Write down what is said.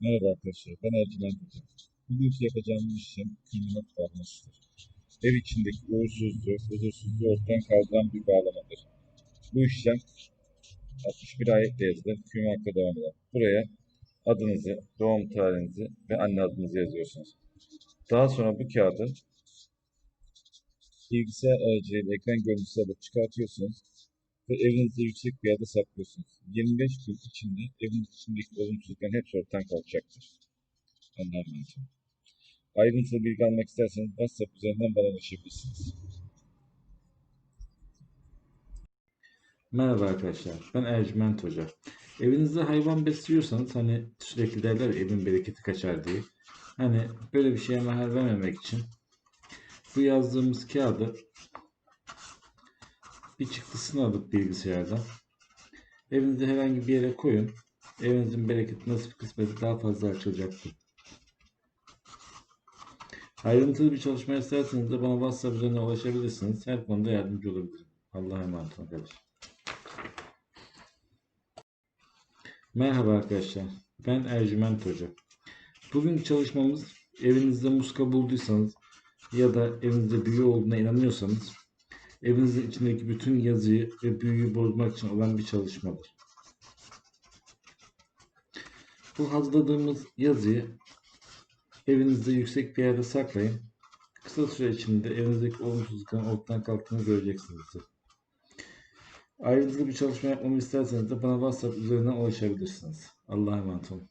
Merhaba arkadaşlar, ben Ercüment Hoca. Bugünkü yapacağımız işlem kriminal bağlamasıdır. Ev içindeki uğursuzluğu, huzursuzluğu ortadan kaldıran bir bağlamadır. Bu işlem 61 ayetle yazılır, hüküm hakkı devam eder. Buraya adınızı, doğum tarihinizi ve anne adınızı yazıyorsunuz. Daha sonra bu kağıdı bilgisayar aracılığıyla ekran görüntüsü alıp çıkartıyorsunuz ve evinizde yüksek bir yerde saklıyorsunuz. 25 gün içinde evin içindeki olumsuzlukların hepsi ortadan kalkacaktır. Emanet olun. Ayrıntılı bilgi almak isterseniz WhatsApp üzerinden bana ulaşabilirsiniz. Merhaba arkadaşlar, ben Ercüment Hoca. Evinizde hayvan besliyorsanız hani sürekli derler evin bereketi kaçar diye. Hani böyle bir şeye mahal vermemek için bu yazdığımız kağıdı bir çıktısını alıp bilgisayardan evinizde herhangi bir yere koyun. Evinizin bereketi nasip kısmeti daha fazla açılacaktır. Ayrıntılı bir çalışma isterseniz de bana WhatsApp üzerinden ulaşabilirsiniz. Her konuda yardımcı olabilirim. Allah'a emanet olun arkadaşlar. Merhaba arkadaşlar. Ben Ercüment Hoca. Bugün çalışmamız evinizde muska bulduysanız ya da evinizde büyü olduğuna inanıyorsanız evinizin içindeki bütün yazıyı ve büyüyü bozmak için olan bir çalışmadır. Bu hazırladığımız yazıyı evinizde yüksek bir yerde saklayın. Kısa süre içinde evinizdeki olumsuzlukların ortadan kalktığını göreceksinizdir. Ayrıntılı bir çalışma yapmamı isterseniz de bana WhatsApp üzerinden ulaşabilirsiniz. Allah'a emanet olun.